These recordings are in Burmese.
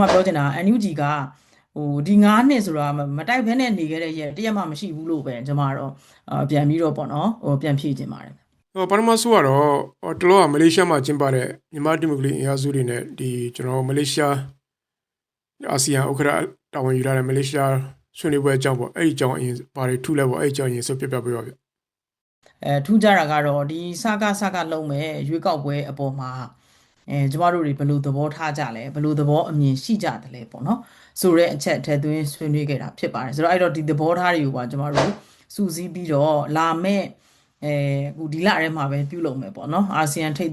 မှပြောချင်တာ NUG ကဟိုဒီ9နှစ်ဆိုတာမမတိုက်ဘဲနဲ့နေခဲ့တဲ့ရက်တရက်မှမရှိဘူးလို့ပဲကျွန်မတော့အာပြန်ပြီးတော့ပေါ့နော်ဟိုပြန်ဖြည့်ချင်ပါတယ်ဟိုပထမဆိုကတော့ဟိုတလောကမလေးရှားမှာကျင်းပတဲ့မြန်မာဒီမိုကရေစီအင်အားစုတွေနဲ့ဒီကျွန်တော်မလေးရှားအာဆီယံဥက္ကဋ္ဌတာဝန်ယူရတဲ့မလေးရှားဆွေးနွေးပွဲအကြောင်းပေါ့အဲ့ဒီအကြောင်းအရင်ဘာတွေထူလဲပေါ့အဲ့ဒီအကြောင်းအရင်ဆိုပြပြပေးပါဗျအဲထူးကြတာကတော့ဒီစကားစကားလုံးမဲ့ရွေးကောက်ပွဲအပေါ်မှာ အဲကျမတို့တွေဘယ်လိုသဘောထားကြလဲဘယ်လိုသဘောအမြင်ရှိကြတယ်လဲပေါ့နော်ဆိုတဲ့အချက်ထဲသွင်းဆွေးနွေးခဲ့တာဖြစ်ပါတယ်ဆိုတော့အဲ့တော့ဒီသဘောထားတွေကိုပါကျမတို့စူးစီးပြီးတော့လာမဲ့အဲအခုဒီလထဲမှာပဲပြုလုပ်မယ်ပေါ့နော်အာဆီယံထိပ်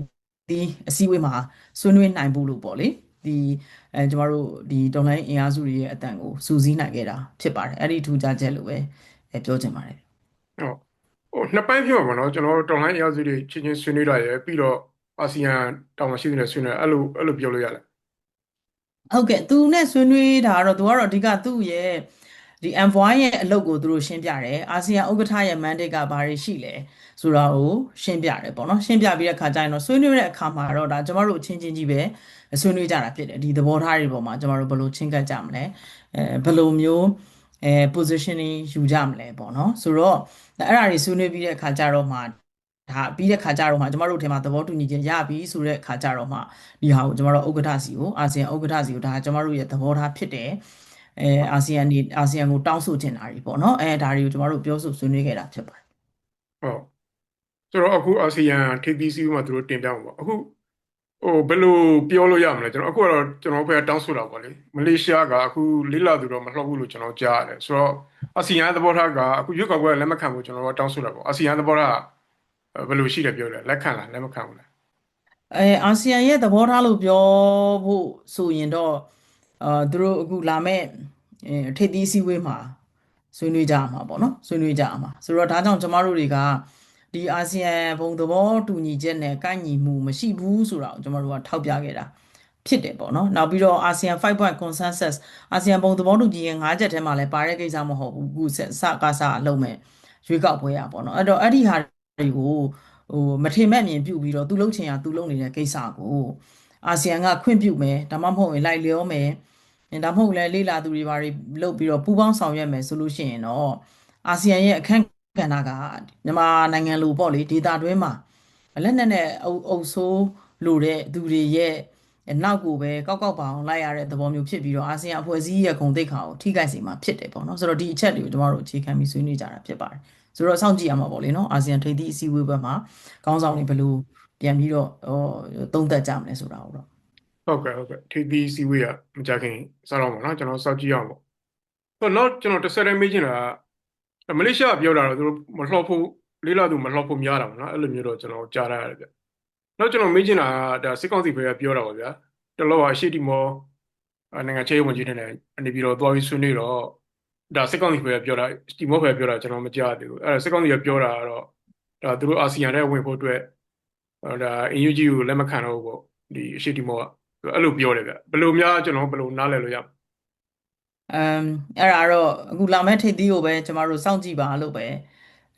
သီးအစည်းအဝေးမှာဆွေးနွေးနိုင်ဖို့လို့ပေါ့လေဒီအဲကျမတို့ဒီဒေါ်လာအင်အားစုတွေရဲ့အတန်ကိုစူးစီးနိုင်ခဲ့တာဖြစ်ပါတယ်အဲ့ဒီထူးခြားချက်လို့ပဲအဲပြောချင်ပါတယ်ဟုတ်ဟိုနှစ်ပိုင်းပြောပါတော့ကျွန်တော်တော်လိုင်းအင်အားစုတွေချင်းချင်းဆွေးနွေးတာရယ်ပြီးတော့ အာဆီယံတာဝန်ရှိသူတွေဆွေးနွေးအဲ့လိုအဲ့လိုပြောလို့ရတယ်ဟုတ်ကဲ့သူနဲ့ဆွေးနွေးတာကတော့သူကတော့အဓိကသူ့ရဲ့ဒီ envoy ရဲ့အလုပ်ကိုသူတို့ရှင်းပြတယ်အာဆီယံဥက္ကဋ္ဌရဲ့ mandate ကဘာတွေရှိလဲဆိုတာကိုရှင်းပြတယ်ပေါ့နော်ရှင်းပြပြီးတဲ့အခါကျရင်တော့ဆွေးနွေးတဲ့အခါမှာတော့ဒါကျမတို့အချင်းချင်းကြီးပဲဆွေးနွေးကြတာဖြစ်တယ်ဒီသဘောထားတွေပေါ်မှာကျမတို့ဘယ်လိုချင်းကပ်ကြမလဲအဲဘယ်လိုမျိုးအဲ positioning ယူကြမလဲပေါ့နော်ဆိုတော့အဲ့ဒါတွေဆွေးနွေးပြီးတဲ့အခါကျတော့မှ ဒါပြီးတဲ့ခါကျတော့မှကျမတို့ထဲမှာသဘောတူညီချက်ရပြီဆိုတဲ့ခါကျတော့မှဒီဟာကိုကျမတို့ဥက္ကဋ္ဌစီကိုအာဆီယံဥက္ကဋ္ဌစီကိုဒါကျမတို့ရဲ့သဘောထားဖြစ်တယ်အဲအာဆီယံနေအာဆီယံကိုတောင်းဆိုချင်တာတွေပေါ့နော်အဲဒါတွေကိုကျမတို့ပြောဆိုဆွေးနွေးခဲ့တာဖြစ်ပါတယ်ဟုတ်ဆိုတော့အခုအာဆီယံထိပ်သီးစည်းဝေးမှာသူတို့တင်ပြမှာပေါ့အခုဟိုဘယ်လိုပြောလို့ရမလဲကျွန်တော်အခုကတော့ကျွန်တော်ဘက်ကတောင်းဆိုတာပေါ့လေမလေးရှားကအခုလေးလာသူတော့မလှောက်ဘူးလို့ကျွန်တော်ကြားရတယ်ဆိုတော့အာဆီယံသဘောထားကအခုရွက်ကောက်ပွဲလက်မခံဘူးကျွန်တော်တို့တောင်းဆိုတာပေါ့အာဆီယံသဘောထားက ဘယ်လိုရှိတယ်ပြောတယ်လက်ခံလားလက်မခံဘူးလားအဲအာဆီယံရဲ့သဘောထားလို့ပြောဖို့ဆိုရင်တော့အာသူတို့အခုလာမဲ့အဲထိပ်သီးအစည်းအဝေးမှာဆွေးနွေးကြမှာပေါ့နော်ဆွေးနွေးကြမှာဆိုတော့ဒါကြောင့်ကျမတို့တွေကဒီအာဆီယံဘုံသဘောတူညီချက်နဲ့ကိုက်ညီမှုမရှိဘူးဆိုတာကိုကျမတို့ကထောက်ပြခဲ့တာဖြစ်တယ်ပေါ့နော်နောက်ပြီးတော့အာဆီယံ5 point consensus အာဆီယံဘုံသဘောတူညီချက်၅ချက်ထဲမှာလည်းပါတဲ့ကိစ္စမဟုတ်ဘူးအခုစစကားစားအလုံးမဲ့ရွေးကောက်ပွဲရပေါ့နော်အဲ့တော့အဲ့ဒီဟာ တွေကိုဟိုမထေမဲ့မြင်ပြုတ်ပြီးတော့သူလှုပ်ချင်ရသူလှုပ်နေတဲ့ကိစ္စကိုအာဆီယံကခွင့်ပြုမယ်ဒါမှမဟုတ်ရင်လိုက်လျောမယ်ဒါမှမဟုတ်လဲလေးလာသူတွေဘာတွေလှုပ်ပြီးတော့ပူးပေါင်းဆောင်ရွက်မယ်ဆိုလို့ရှိရင်တော့အာဆီယံရဲ့အခန့်ကဏ္ဍကမြန်မာနိုင်ငံလိုပေါ့လေဒေတာတွင်းမှာလက်နက်နဲ့အုပ်အုပ်ဆိုးလိုတဲ့သူတွေရဲ့နောက်ကိုပဲကောက်ကောက်ပါအောင်လိုက်ရတဲ့သဘောမျိုးဖြစ်ပြီးတော့အာဆီယံအဖွဲ့အစည်းရဲ့ဂုဏ်သိက္ခာကိုထိခိုက်စေမှာဖြစ်တယ်ပေါ့နော်ဆိုတော့ဒီအချက်တွေကိုကျမတို့အခြေခံပြီးဆွေးနွေးကြတာဖြစ်ပါတယ် ဆိုတော့စောင့်ကြည့်ရမှာပေါ့လေနော်အာဆီယံထိပ်သီးအစည်းအဝေးဘက်မှာခေါင်းဆောင်တွေဘယ်လိုပြန်ပြီးတော့ဟောသုံးသပ်ကြမလဲဆိုတာကိုတော့ဟုတ်ကဲ့ဟုတ်ကဲ့ထိပ်သီးစည်းဝေးကမကြခင်စတော့မှာနော်ကျွန်တော်စောင့်ကြည့်ရအောင်ပေါ့ဟိုနောက်ကျွန်တော်တစ်ဆက်တည်းမေးချင်တာကမလေးရှားကပြောတာတော့သူတို့မလှော့ဖို့လေးလာသူမလှော့ဖို့များတာပေါ့နော်အဲ့လိုမျိုးတော့ကျွန်တော်ကြားရတယ်ဗျနောက်ကျွန်တော်မေးချင်တာကဒါစစ်ကောင်စီဘက်ကပြောတာပါဗျာတလောကအရှိတီမောနိုင်ငံချေးဝန်ကြီးနဲ့အနေပြီးတော့သွားပြီးဆွေးနွေးတော့ ဒါစစ်ကောင်စီဘက်ကပြောတာတီမောဘက်ကပြောတာကျွန်တော်မကြားသေးဘူးအဲ့ဒါစစ်ကောင်စီကပြောတာကတော့ဒါသူတို့အာဆီယံထဲဝင်ဖို့အတွက်ဒါ AUG ကိုလက်မခံတော့ဘူးပေါ့ဒီအရှိတီမောကအဲ့လိုပြောတယ်ဗျဘယ်လိုများကျွန်တော်ဘယ်လိုနားလည်လို့ရမလဲအမ်အဲ့ဒါတော့အခုလာမဲ့ထိပ်သီးကိုပဲကျမတို့စောင့်ကြည့်ပါလို့ပဲ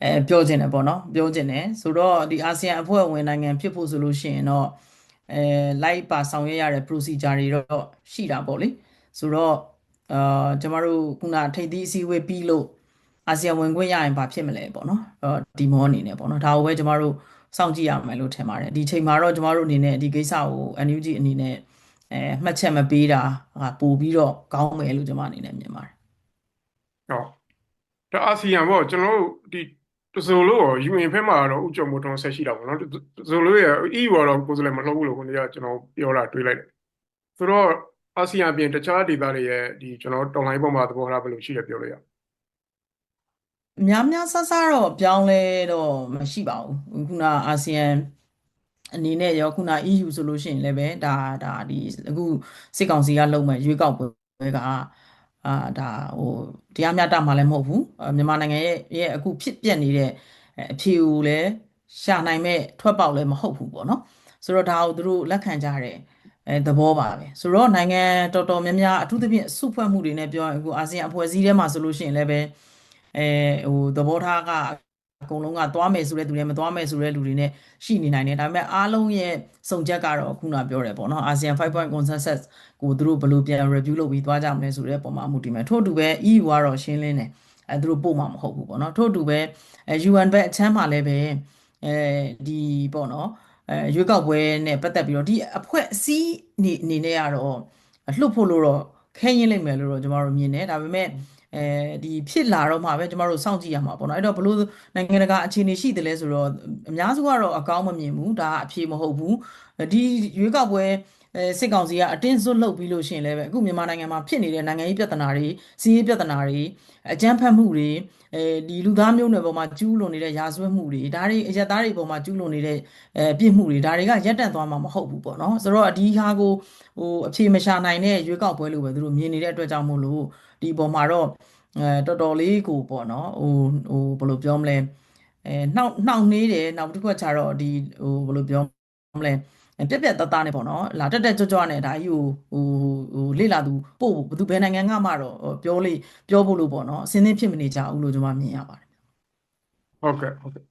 အဲပြောချင်တယ်ပေါ့နော်ပြောချင်တယ်ဆိုတော့ဒီအာဆီယံအဖွဲ့ဝင်နိုင်ငံဖြစ်ဖို့ဆိုလို့ရှိရင်တော့အဲလိုက်ပါဆောင်ရွက်ရတဲ့ procedure တွေတော့ရှိတာပေါ့လေဆိုတော့ အာကျမတို့ခုနထိပ်သီးအစည်းအဝေးပြီးလို့အာဆီယံဝင်ခွင့်ရရင်ဘာဖြစ်မလဲပေါ့နော်အော်ဒီမောအနေနဲ့ပေါ့နော်ဒါကိုပဲကျမတို့စောင့်ကြည့်ရမယ်လို့ထင်ပါတယ်ဒီချိန်မှာတော့ကျမတို့အနေနဲ့ဒီကိစ္စကို NUG အနေနဲ့အဲမှတ်ချက်မပေးတာဟာပို့ပြီးတော့ကောင်းမယ်လို့ကျွန်မအနေနဲ့မြင်ပါတယ်ဟုတ်ဒါအာဆီယံပေါ့ကျွန်တော်တို့ဒီတဆိုလို့ရော UN ဖက်မှာတော့ဥကြုံမို့ထုံးဆက်ရှိတာပေါ့နော်တဆိုလို့ရ EU ကတော့ကိုယ်စလဲမလှုပ်ဘူးလို့ခုနကကျွန်တော်ပြောတာတွေးလိုက်တယ်ဆိုတော့ အာဆီယံအပြင်တခြားဒေသတွေရဲ့ဒီကျွန်တော်တော်လိုင်းပေါ်မှာသဘောထားဘယ်လိုရှိတယ်ပြောလို့ရများများဆဆတော့ပြောင်းလဲတော့မရှိပါဘူးခုနအာဆီယံအနေနဲ့ရောခုန EU ဆိုလို့ရှိရင်လည်းပဲဒါဒါဒီအခုစစ်ကောင်စီကလုပ်မဲ့ရွေးကောက်ပွဲကအာဒါဟိုတရားမျှတမှာလည်းမဟုတ်ဘူးအာမြန်မာနိုင်ငံရဲ့ရဲ့အခုဖြစ်ပျက်နေတဲ့အဖြေကိုလည်းရှာနိုင်မဲ့ထွက်ပေါက်လည်းမဟုတ်ဘူးပေါ့နော်ဆိုတော့ဒါကိုသူတို့လက်ခံကြတဲ့ အဲသဘောပါပဲဆိုတော့နိုင်ငံတော်တော်များများအထူးသဖြင့်စုဖွဲ့မှုတွေနဲ့ပြောရင်အခုအာဆီယံအဖွဲ့အစည်းထဲမှာဆိုလို့ရှိရင်လည်းပဲအဲဟိုသဘောထားကအကုန်လုံးကသွားမယ်ဆိုတဲ့သူတွေမသွားမယ်ဆိုတဲ့လူတွေနဲ့ရှိနေနိုင်တယ်ဒါပေမဲ့အားလုံးရဲ့စုံချက်ကတော့ခုနပြောတယ်ပေါ့နော် ASEAN 5 point consensus ကိုသူတို့ဘယ်လိုပြန် review လုပ်ပြီးသွားကြမလဲဆိုတဲ့ပုံမှာအမှုတည်မယ်ထို့အတူပဲ EU ကတော့ရှင်းလင်းတယ်အဲသူတို့ပို့မှာမဟုတ်ဘူးပေါ့နော်ထို့အတူပဲအဲ UN ဘက်အချမ်းမှာလည်းပဲအဲဒီပေါ့နော် အဲရွေးကောက်ပွဲနဲ့ပတ်သက်ပြီးတော့ဒီအဖွဲ့အစည်းအနေအနေနဲ့ကတော့လှုပ်ဖို့လို့တော့ခဲရင်လိမ့်မယ်လို့တော့ကျွန်တော်တို့မြင်တယ်ဒါပေမဲ့အဲဒီဖြစ်လာတော့မှပဲကျွန်တော်တို့စောင့်ကြည့်ရမှာပေါ့နော်အဲ့တော့ဘလို့နိုင်ငံတကာအခြေအနေရှိတယ်လဲဆိုတော့အများစုကတော့အကောင်းမမြင်ဘူးဒါအဖြေမဟုတ်ဘူးဒီရွေးကောက်ပွဲ အဲစစ်ကောင်စီကအတင်းစွတ်လုပ်ပြီးလို့ရှိရင်လည်းပဲအခုမြန်မာနိုင်ငံမှာဖြစ်နေတဲ့နိုင်ငံရေးပြဿနာတွေစီးရေးပြဿနာတွေအကြမ်းဖက်မှုတွေအဲဒီလူသားမျိုးနွယ်ပေါ်မှာကျူးလွန်နေတဲ့ရာဇဝတ်မှုတွေဒါတွေအရက်သားတွေပေါ်မှာကျူးလွန်နေတဲ့အဲပြစ်မှုတွေဒါတွေကရပ်တန့်သွားမှာမဟုတ်ဘူးပေါ့နော်ဆိုတော့ဒီဟာကိုဟိုအဖြေမရှာနိုင်တဲ့ရွေးကောက်ပွဲလို့ပဲသူတို့မြင်နေတဲ့အတွက်ကြောင့်မို့လို့ဒီပေါ်မှာတော့အဲတော်တော်လေးကိုပေါ့နော်ဟိုဟိုဘယ်လိုပြောမလဲအဲနှောက်နှောက်နေတယ်နောက်တစ်ခုကကျတော့ဒီဟိုဘယ်လိုပြောမလဲ ပြက်ပြက်တသားနဲ့ပေါ့နော်လာတက်တက်ကြွကြွနဲ့ဒါကြီးကိုဟိုဟိုလေ့လာသူပို့ဘသူဘယ်နိုင်ငံကမှတော့ပြောလေပြောဖို့လို့ပေါ့နော်အစင်းသင်းဖြစ်မနေကြဘူးလို့ကျွန်မမြင်ရပါတယ်ဟုတ်ကဲ့ဟုတ်ကဲ့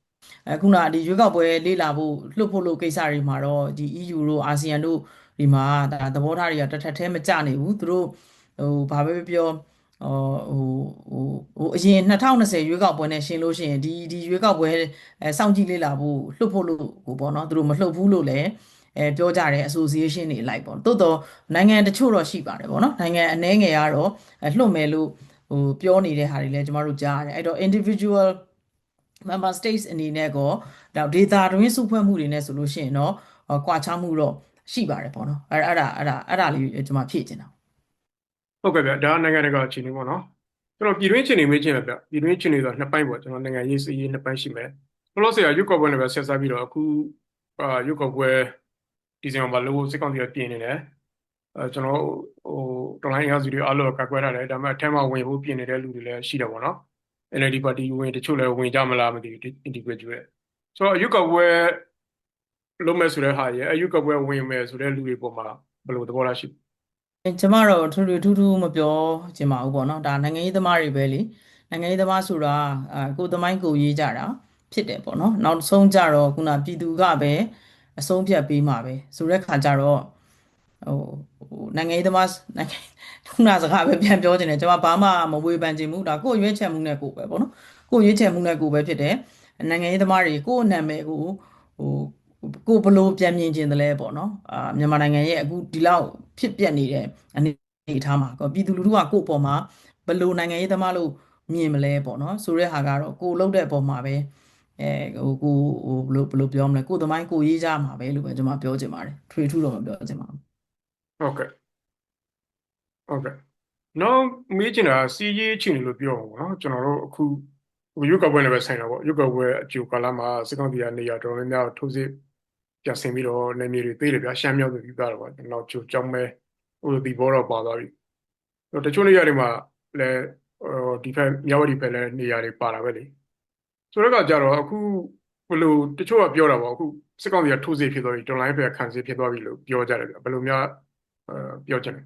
အခုနဒီရွေးကောက်ပွဲလေ့လာဖို့လွတ်ဖို့လို့ကိစ္စတွေမှာတော့ဒီ EU တို့ ASEAN တို့ဒီမှာဒါသဘောထားတွေကတစ်ထက်တည်းမကျနေဘူးသူတို့ဟိုဘာပဲပြောဟိုဟိုဟိုအရင်2020ရွေးကောက်ပွဲနဲ့ရှင်လို့ရှိရင်ဒီဒီရွေးကောက်ပွဲအဲစောင့်ကြည့်လေ့လာဖို့လွတ်ဖို့လို့ကိုပေါ့နော်သူတို့မလှုပ်ဘူးလို့လည်း အဲပြောကြတယ် association တွေလိုက်ပေါ့တိုးတော့နိုင်ငံတချို့တော့ရှိပါတယ်ပေါ့နော်နိုင်ငံအနည်းငယ်ကတော့လွတ်မယ်လို့ဟိုပြောနေတဲ့ဟာတွေလည်းကျမတို့ကြားရတယ်အဲ့တော့ individual member states အနေနဲ့ကောဒါ data တွင်းစုဖွဲ့မှုတွေနဲ့ဆိုလို့ရှိရင်တော့ကွာခြားမှုတော့ရှိပါတယ်ပေါ့နော်အဲ့အဲ့ဒါအဲ့ဒါအဲ့ဒါလေးကျွန်မဖြည့်ချင်တာဟုတ်ကဲ့ဗျဒါနိုင်ငံတကာအခြေအနေပေါ့နော်ကျွန်တော်ပြည်တွင်းအခြေအနေမေးချင်တယ်ဗျပြည်တွင်းအခြေအနေဆိုနှစ်ပိုင်းပေါ့ကျွန်တော်နိုင်ငံရေးစီးရေးနှစ်ပိုင်းရှိမယ်ဘလို့ဆရာရုပ်ကော်ပွဲနဲ့ပဲဆက်စားပြီးတော့အခုအာရုပ်ကော်ပွဲ ဒီဇင်ဘာမှာလို့စစ်ကောင်စီကပြင်နေတယ်အဲကျွန်တော်ဟိုတော်လိုင်းအင်အားစုတွေအားလုံးကကွက်ထားတယ်ဒါပေမဲ့အထက်မှာဝင်ဖို့ပြင်နေတဲ့လူတွေလည်းရှိတယ်ပေါ့နော် NLD ပါတီဝင်တချို့လည်းဝင်ကြမလားမသိဘူး individual ဆိုတော့အရုပ်ကော်ပွဲလုံးမဲ့ဆိုတဲ့ဟာရယ်အရုပ်ကော်ပွဲဝင်မယ်ဆိုတဲ့လူတွေပေါ်မှာဘယ်လိုသဘောထားရှိကျမတော့ထူးထူးထူးထူးမပြောချင်ပါဘူးပေါ့နော်ဒါနိုင်ငံရေးသမားတွေပဲလေနိုင်ငံရေးသမားဆိုတာအာကိုယ်သမိုင်းကိုရေးကြတာဖြစ်တယ်ပေါ့နော်နောက်ဆုံးကြတော့ခုနပြည်သူကပဲ အဆုံးဖြတ်ပေးမှာပဲဆိုတဲ့ခါကျတော့ဟိုဟိုနိုင်ငံရေးသမားနိုင်ငံခုနစကားပဲပြန်ပြောချင်တယ်ကျွန်မဘာမှမဝေဖန်ချင်ဘူးဒါကိုယ်ရွေးချယ်မှုနဲ့ကိုယ်ပဲပေါ့နော်ကိုယ်ရွေးချယ်မှုနဲ့ကိုယ်ပဲဖြစ်တယ်နိုင်ငံရေးသမားတွေကိုယ်နာမည်ကိုဟိုကိုဘလို့ပြန်မြင်ခြင်းတလဲပေါ့နော်အာမြန်မာနိုင်ငံရဲ့အခုဒီလောက်ဖြစ်ပျက်နေတဲ့အနေအထားမှာပြည်သူလူထုကကိုယ့်အပေါ်မှာဘလို့နိုင်ငံရေးသမားလို့မြင်မလဲပေါ့နော်ဆိုတဲ့ဟာကတော့ကိုလှုပ်တဲ့အပေါ်မှာပဲ အဲဟိုကိုဟိုဘလို့ဘလို့ပြောမလဲကိုသမိုင်းကိုရေးကြမှာပဲလို့ပဲကျွန်မပြောချင်ပါတယ်ထွေထူးတော့မပြောချင်ပါဘူးဟုတ်ကဲ့ဟုတ်ကဲ့နောက်မေးချင်တာစီးရေးချင်တယ်လို့ပြောပါဘောနော်ကျွန်တော်တို့အခုရုပ်ကပွဲနဲ့ပဲဆိုင်တာပေါ့ရုပ်ကပွဲအကျိုးကာလမှာစစ်ကောင်စီကနေရာတော်တော်များများထိုးစစ်ပြဆင်ပြီးတော့နေမြေတွေသေးတယ်ဗျာရှမ်းမြောက်တွေပြီးသားတော့ပေါ့နောက်ချိုကြောင်းမဲဟိုဒီဘောတော့ပါသွားပြီတချို့နေရာတွေမှာလည်းဟိုဒီဖက်မြောက်ဝတီဖက်လည်းနေရာတွေပါတာပဲလေ ဆိုတော့ကကြတော့အခုဘယ်လိုတချို့ကပြောတာပေါ့အခုစစ်ကောင်စီကထိုးစစ်ဖြစ်သွားပြီတော်လိုင်းဖက်ခံစစ်ဖြစ်သွားပြီလို့ပြောကြတယ်ဗျာဘယ်လိုများအဲပြောချင်တယ်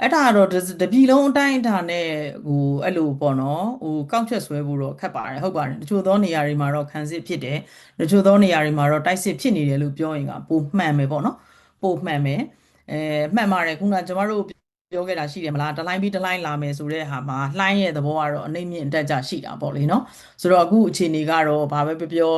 အဲ့ဒါကတော့တပြည်လုံးအတိုင်းအတာနဲ့ဟိုအဲ့လိုပေါ့နော်ဟိုကောက်ချက်ဆွဲဖို့တော့ခက်ပါတယ်ဟုတ်ပါတယ်တချို့သောနေရာတွေမှာတော့ခံစစ်ဖြစ်တယ်တချို့သောနေရာတွေမှာတော့တိုက်စစ်ဖြစ်နေတယ်လို့ပြောရင်ကပိုမှန်မယ်ပေါ့နော်ပိုမှန်မယ်အဲမှန်ပါတယ်ခုနကကျမတို့ ပြောခဲ့တာရှိတယ်မလားတလိုင်းပြီးတလိုင်းလာမယ်ဆိုတဲ့ဟာမှာလှိုင်းရဲ့သဘောကတော့အနှိမ့်မြင့်အတက်ကြရှိတာပေါ့လေနော်ဆိုတော့အခုအခြေအနေကတော့ဘာပဲပြောပြော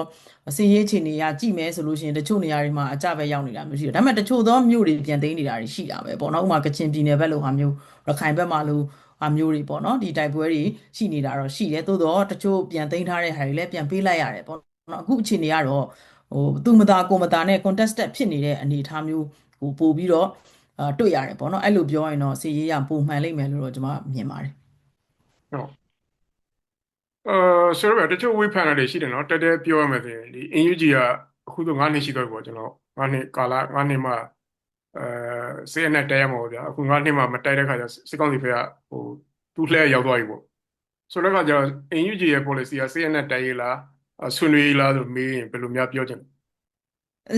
စီရေးအခြေအနေရကြည့်မယ်ဆိုလို့ရှိရင်တချို့နေရာတွေမှာအကြပဲရောက်နေတာမျိုးရှိတယ်ဒါပေမဲ့တချို့သောမြို့တွေပြန်သိမ်းနေတာတွေရှိတာပဲပေါ့နော်ဥပမာကချင်ပြည်နယ်ဘက်လိုဟာမျိုးရခိုင်ဘက်မှာလိုဟာမျိုးတွေပေါ့နော်ဒီတိုက်ပွဲတွေရှိနေတာတော့ရှိတယ်သို့တော့တချို့ပြန်သိမ်းထားတဲ့ဟာတွေလည်းပြန်ပေးလိုက်ရတယ်ပေါ့နော်အခုအခြေအနေကတော့ဟိုသူမသားကိုမသားနဲ့ contested ဖြစ်နေတဲ့အနေအထားမျိုးဟိုပို့ပြီးတော့အာ တွေ့ရတယ်ပေါ့နော်အဲ့လိုပြောရင်တော့စီရေးရပုံမှန်လိမ့်မယ်လို့တော့ကျွန်မမြင်ပါတယ်ဟုတ်အဲဆိုတော့တချို့ဝေဖန်တာတွေရှိတယ်နော်တက်တက်ပြောရမယ်ဆိုရင်ဒီ NUG ကအခုတော့9နှစ်ရှိတော့ပေါ့ကျွန်တော်9နှစ်ကာလ9နှစ်မှအဲစေရနဲ့တိုက်ရမှာပေါ့ဗျာအခု9နှစ်မှမတိုက်တဲ့ခါကျစစ်ကောင်စီဖက်ကဟိုသူ့လှည့်ရောက်သွားပြီပေါ့ဆိုတော့ကကျတော့ NUG ရဲ့ policy ကစေရနဲ့တိုက်ရလားဆွေးနွေးလားဆိုမေးရင်ဘယ်လိုများပြောချင်လဲ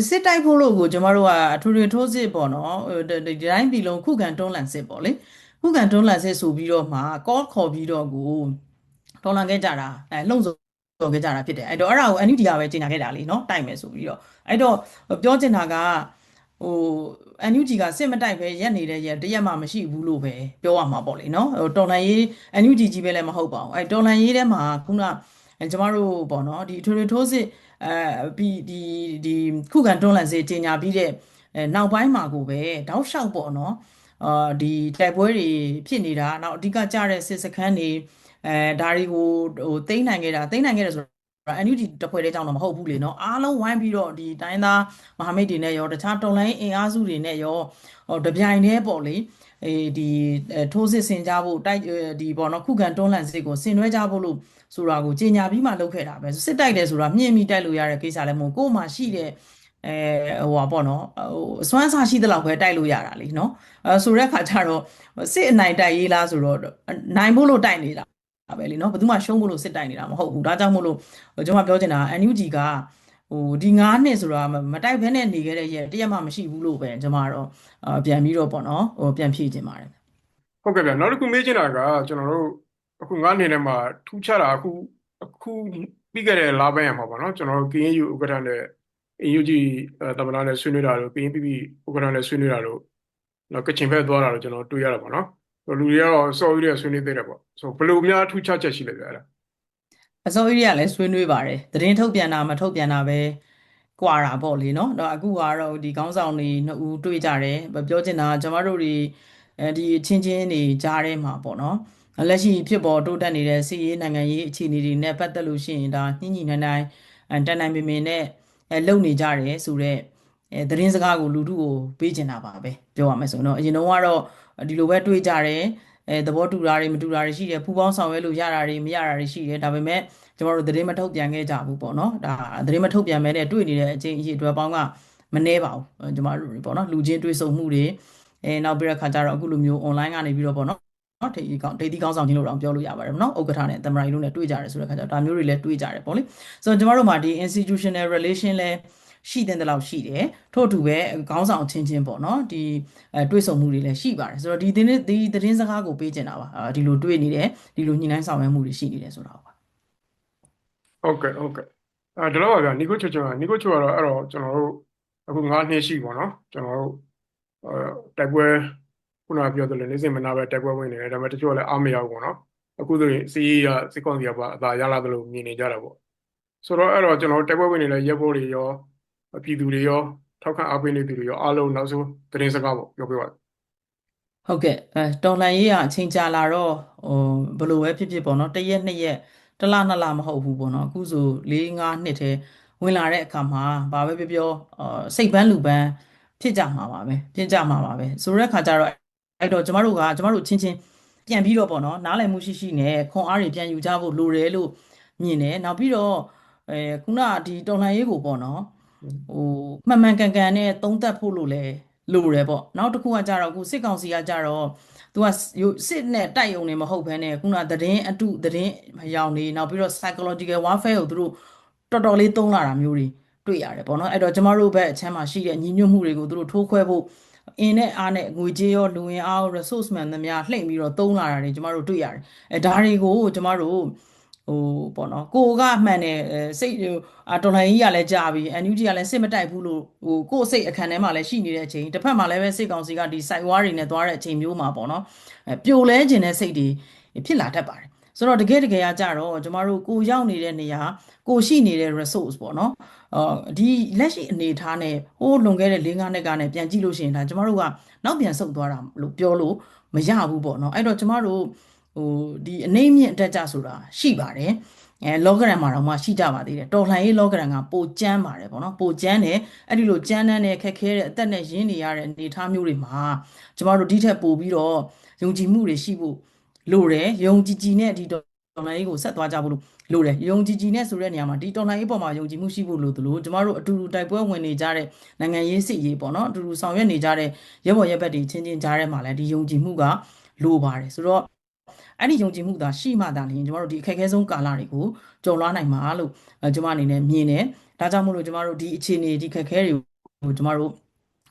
စစ်တိုက်ဖို့လို့ကိုကျမတို့ကအထူးထွေထိုးစစ်ပေါ့နော်ဟိုဒီဒီတိုင်းပြည်လုံးခုခံတွန်းလှန်စစ်ပေါ့လေခုခံတွန်းလှန်စစ်ဆိုပြီးတော့မှကောခေါ်ပြီးတော့ကိုတော်လှန်ခဲ့ကြတာအဲလှုံ့ဆော်တော်ခဲ့ကြတာဖြစ်တယ်အဲ့တော့အဲ့ဒါကို NUG ကပဲကြေညာခဲ့တာလေနော်တိုက်မယ်ဆိုပြီးတော့အဲ့တော့ပြောချင်တာကဟို NUG ကစစ်မတိုက်ပဲရက်နေတဲ့ရက်တရက်မှမရှိဘူးလို့ပဲပြောရမှာပေါ့လေနော်ဟိုတော်လန်ရေး NUG ကြီးပဲလည်းမဟုတ်ပါဘူးအဲ့တော်လန်ရေးထဲမှာခုန အဲကျမတို့ပေါ့နော်ဒီထွေထွေထိုးစစ်အဲပြီးဒီဒီခုခံတွန်းလှန်စေကြေညာပြီးတဲ့အဲနောက်ပိုင်းမှာကိုပဲတောက်လျှောက်ပေါ့နော်အာဒီတိုက်ပွဲတွေဖြစ်နေတာနောက်အဓိကကြတဲ့စစ်စခန်းတွေအဲဒါတွေကိုဟိုသိမ်းနိုင်ခဲ့တာသိမ်းနိုင်ခဲ့တယ်ဆိုတော့ NUG တပွဲတည်းကြောင့်တော့မဟုတ်ဘူးလေနော်အားလုံးဝိုင်းပြီးတော့ဒီတိုင်းသားမဟာမိတ်တွေနဲ့ရောတခြားတော်လိုင်းအင်အားစုတွေနဲ့ရောဟိုတပြိုင်တည်းပေါ့လေအေးဒီထိုးစစ်ဆင်ကြဖို့တိုက်ဒီပေါ့နော်ခုခံတွန်းလှန်စစ်ကိုဆင်နွှဲကြဖို့လို့ဆိုတာကိုကြေညာပြီးမှလုပ်ခဲ့တာပဲစစ်တိုက်တယ်ဆိုတာမြင့်မိတိုက်လို့ရတဲ့ကိစ္စလည်းမဟုတ်ကို့မှာရှိတဲ့အဲဟိုပါပေါ့နော်ဟိုအစွမ်းစားရှိတဲ့လောက်ပဲတိုက်လို့ရတာလीနော်အဲဆိုတဲ့အခါကျတော့စစ်အနိုင်တိုက်ရေးလားဆိုတော့နိုင်ဖို့လို့တိုက်နေတာ ပဲလीနော်ဘယ်သူမှရှုံးဖို့လို့စစ်တိုက်နေတာမဟုတ်ဘူးဒါကြောင့်မို့လို့ကျွန်မပြောချင်တာ NUG ကဟိုဒီ9နှစ်ဆိုတာမတိုက်ဘဲနဲ့နေခဲ့တဲ့ရဲ့တရက်မှမရှိဘူးလို့ပဲကျွန်မတော့ပြန်ပြီးတော့ပေါ့နော်ဟိုပြန်ဖြည့်ချင်ပါတယ်ဟုတ်ကဲ့ဗျာနောက်တစ်ခုမေးချင်တာကကျွန်တော်တို့အခုငါးနေထဲမှာထူးခြားတာအခုအခုပြီးခဲ့တဲ့လပိုင်းရမှာပေါ့နော်ကျွန်တော်တို့ KNU ဥက္ကဋ္ဌနဲ့ AUG တမနာနဲ့ဆွေးနွေးတာလို့ KNPP ဥက္ကဋ္ဌနဲ့ဆွေးနွေးတာလို့နော်ကချင်ဘက်သွားတာလို့ကျွန်တော်တွေ့ရတာပေါ့နော် လူတွေကတော့စော်ပြီးတဲ့ဆွေးနွေးသေးတယ်ပေါ့ဆိုဘယ်လိုများထူးခြားချက်ရှိလဲဗျာအဲ့ဒါအစိုးရကလည်းဆွေးနွေးပါတယ်သတင်းထုတ်ပြန်တာမထုတ်ပြန်တာပဲကွာတာပေါ့လေနော်တော့အခုကတော့ဒီခေါင်းဆောင်တွေနှစ်ဦးတွေ့ကြတယ်ပြောချင်တာကျွန်တော်တို့တွေအဲဒီချင်းချင်းတွေကြားထဲမှာပေါ့နော်လက်ရှိဖြစ်ပေါ်တိုးတက်နေတဲ့စီးရေးနိုင်ငံရေးအခြေအနေတွေနဲ့ပတ်သက်လို့ရှိရင်ဒါညှိညှိနှိုင်းနှိုင်းတန်နိုင်ပင်ပင်နဲ့လုံနေကြတယ်ဆိုတော့အဲသတင်းစကားကိုလူထုကိုပေးချင်တာပါပဲပြောရမယ်ဆိုတော့အရင်တော့ကတော့ ဒီလိုပဲတွေးကြတယ်အဲသဘောတူတာတွေမတူတာတွေရှိတယ်ပူပေါင်းဆောင်ရွက်လို့ရတာတွေမရတာတွေရှိတယ်ဒါပေမဲ့ကျွန်တော်တို့သတင်းမထုတ်ပြန်ခဲ့ကြဘူးပေါ့နော်ဒါသတင်းမထုတ်ပြန်မဲနဲ့တွေ့နေတဲ့အချိန်အရေးအတွက်ပေါင်းကမနှဲပါဘူးကျွန်တော်တို့ပေါ့နော်လူချင်းတွေ့ဆုံမှုတွေအဲနောက်ပြီးတဲ့ခါကျတော့အခုလိုမျိုး online ကနေပြီးတော့ပေါ့နော်နော်ဒေဒီကောင်ဒေဒီကောင်ဆောင်ချင်းလို့တော့ပြောလို့ရပါတယ်နော်ဥက္ကဋ္ဌနဲ့သမရိုင်လုံးနဲ့တွေ့ကြတယ်ဆိုတဲ့ခါကျတော့ဒါမျိုးတွေလည်းတွေ့ကြတယ်ပေါ့လေဆိုတော့ကျွန်တော်တို့မှာဒီ institutional relation လဲ ရှိတဲ့တလောက်ရှိတယ်ထို့အတူပဲခေါင်းဆောင်ချင်းချင်းပေါ့နော်ဒီအဲတွေ့ဆုံမှုတွေလည်းရှိပါတယ်ဆိုတော့ဒီသတင်းဒီသတင်းစကားကိုပေးချင်တာပါဒီလိုတွေ့နေတယ်ဒီလိုညှိနှိုင်းဆောင်ရွက်မှုတွေရှိနေတယ်ဆိုတာပါဟုတ်ကဲ့ဟုတ်ကဲ့အဲဒီတော့ပါဗျာနီကိုချွတ်ချွတ်နီကိုချွတ်ကတော့အဲ့တော့ကျွန်တော်တို့အခု9နှစ်ရှိပေါ့နော်ကျွန်တော်တို့အဲတိုက်ပွဲခုနပြောသလိုနေစင်မနာပဲတိုက်ပွဲဝင်နေတယ်ဒါပေမဲ့တချို့ကလည်းအားမရဘူးပေါ့နော်အခုဆိုရင်စီးရီးရစစ်ကောင်စီကပါအသာရလာသလိုမြင်နေကြတာပေါ့ဆိုတော့အဲ့တော့ကျွန်တော်တို့တိုက်ပွဲဝင်နေတဲ့ရက်ဖို့တွေရော ပြည်သူတွေရောထောက်ခံအားပေးနေသူတွေရောအားလုံးနောက်ဆုံးသတင်းစကားပေါ့ပြောပြပါဟုတ်ကဲ့အဲတော်လှန်ရေးကအချိန်ကြာလာတော့ဟိုဘယ်လိုပဲဖြစ်ဖြစ်ပေါ့နော်တစ်ရက်နှစ်ရက်တစ်လနှစ်လမဟုတ်ဘူးပေါ့နော်အခုဆို၄၅နှစ်ထဲဝင်လာတဲ့အခါမှာဘာပဲပြောပြောအာစိတ်ပန်းလူပန်းဖြစ်ကြမှာပါပဲဖြစ်ကြမှာပါပဲဆိုတဲ့အခါကျတော့အဲ့တော့ကျမတို့ကကျမတို့ချင်းချင်းပြန်ပြီးတော့ပေါ့နော်နားလည်မှုရှိရှိနဲ့ခွန်အားတွေပြန်ယူကြဖို့လိုတယ်လို့မြင်တယ်နောက်ပြီးတော့အဲခုနဒီတော်လှန်ရေးကိုပေါ့နော် ဟိုမှန်မှန်ကန်ကန်နဲ့သုံးသပ်ဖို့လို့လဲလိုတယ်ပေါ့နောက်တစ်ခုကကြတော့အခုစစ်ကောင်စီကကြတော့ तू ကစစ်နဲ့တိုက်ယုံနေမဟုတ်ဘဲနဲ့ခုနသတင်းအတုသတင်းရောင်နေနောက်ပြီးတော့ psychological warfare ကိုသူတို့တော်တော်လေးသုံးလာတာမျိုးတွေတွေ့ရတယ်ပေါ့နော်အဲ့တော့ကျမတို့ဘက်အချမ်းမှာရှိတဲ့ညီညွတ်မှုတွေကိုသူတို့ထိုးခွဲဖို့အင်းနဲ့အားနဲ့ငွေကြေးရောလူဝင်အား resource man တွေများလှိမ့်ပြီးတော့သုံးလာတာတွေကျမတို့တွေ့ရတယ်အဲဒါတွေကိုကျမတို့ ဟိုပေါ့နော်ကိုကမှန်တယ်စိတ်အာတော်လိုင်းကြီးကလည်းကြာပြီ NUG ကလည်းစစ်မတိုက်ဘူးလို့ဟိုကို့စိတ်အခန်းထဲမှာလည်းရှိနေတဲ့အချိန်တစ်ဖက်မှာလည်းပဲစိတ်ကောင်စီကဒီ site war တွေနဲ့သွားတဲ့အချိန်မျိုးမှာပေါ့နော်အဲပြိုလဲခြင်းတဲ့စိတ်တွေဖြစ်လာတတ်ပါတယ်ဆိုတော့တကယ်တကယ်ကကြတော့ကျမတို့ကိုရောက်နေတဲ့နေရာကိုရှိနေတဲ့ resource ပေါ့နော်အော်ဒီလက်ရှိအနေအထားနဲ့ဟိုးလွန်ခဲ့တဲ့၄၅နှစ်ကနဲ့ပြန်ကြည့်လို့ရှိရင်ဒါကျမတို့ကနောက်ပြန်ဆုတ်သွားတာလို့ပြောလို့မရဘူးပေါ့နော်အဲ့တော့ကျမတို့ ဟိုဒီအနေမြင့်အတက်ကြဆိုတာရှိပါတယ်အဲလောကရန်မှာတော့မှရှိကြပါသေးတယ်တော်လှန်ရေးလောကရန်ကပိုကျန်းပါတယ်ပေါ့နော်ပိုကျန်းတယ်အဲ့ဒီလိုကျန်းတန်းတဲ့ခက်ခဲတဲ့အသက်နဲ့ရင်းနေရတဲ့အနေအထားမျိုးတွေမှာကျမတို့ဒီထက်ပိုပြီးတော့ယုံကြည်မှုတွေရှိဖို့လိုတယ်ယုံကြည်ကြည်နဲ့ဒီတော်လှန်ရေးကိုဆက်သွားကြဖို့လိုတယ်ယုံကြည်ကြည်နဲ့ဆိုတဲ့နေရာမှာဒီတော်လှန်ရေးပေါ်မှာယုံကြည်မှုရှိဖို့လိုသလိုကျမတို့အတူတူတိုက်ပွဲဝင်နေကြတဲ့နိုင်ငံရေးစစ်ရေးပေါ့နော်အတူတူဆောင်ရွက်နေကြတဲ့ရဲဘော်ရဲဘက်တွေချင်းချင်းကြားထဲမှာလည်းဒီယုံကြည်မှုကလိုပါတယ်ဆိုတော့ အဲ့ဒီယုံကြည်မှုသာရှိမှသာလျှင်ကျမတို့ဒီအခက်အခဲဆုံးကာလတွေကိုကျော်လွှားနိုင်မှာလို့ကျမအနေနဲ့မြင်တယ်ဒါကြောင့်မို့လို့ကျမတို့ဒီအခြေအနေဒီခက်ခဲတွေကိုကျမတို့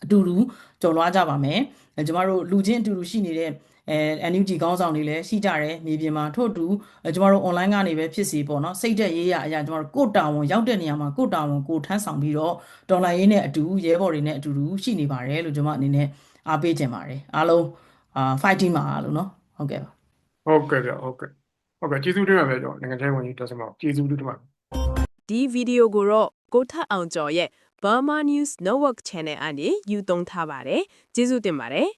အတူတူကျော်လွှားကြပါမယ်အဲကျမတို့လူချင်းအတူတူရှိနေတဲ့အဲ NUG ခေါင်းဆောင်တွေလည်းရှိကြတယ်မြေပြင်မှာထို့အတူအဲကျမတို့ online ကနေပဲဖြစ်စီပေါ့နော်စိတ်သက်ရေးရအရာကျမတို့ကိုယ့်တာဝန်ရောက်တဲ့နေရာမှာကိုယ့်တာဝန်ကိုထမ်းဆောင်ပြီးတော့တော်လိုင်းရေးနဲ့အတူရဲဘော်တွေနဲ့အတူတူရှိနေပါတယ်လို့ကျွန်မအနေနဲ့အားပေးချင်ပါတယ်အားလုံးအာ fighting ပါလို့နော်ဟုတ်ကဲ့ပါ ဟုတ်ကဲ့ဗျဟုတ်ကဲ့ဟုတ်ကဲ့ကျေးဇူးတင်ပါတယ်ကျွန်တော်နိုင်ငံခြားရေးဝန်ကြီးဒေါက်တာမောင်ကျေးဇူးတင်ပါတယ်ဒီဗီဒီယိုကိုတော့ကိုထက်အောင်ကျော်ရဲ့ Burma News Network Channel အနေယူသုံးထားပါတယ်ကျေးဇူးတင်ပါတယ်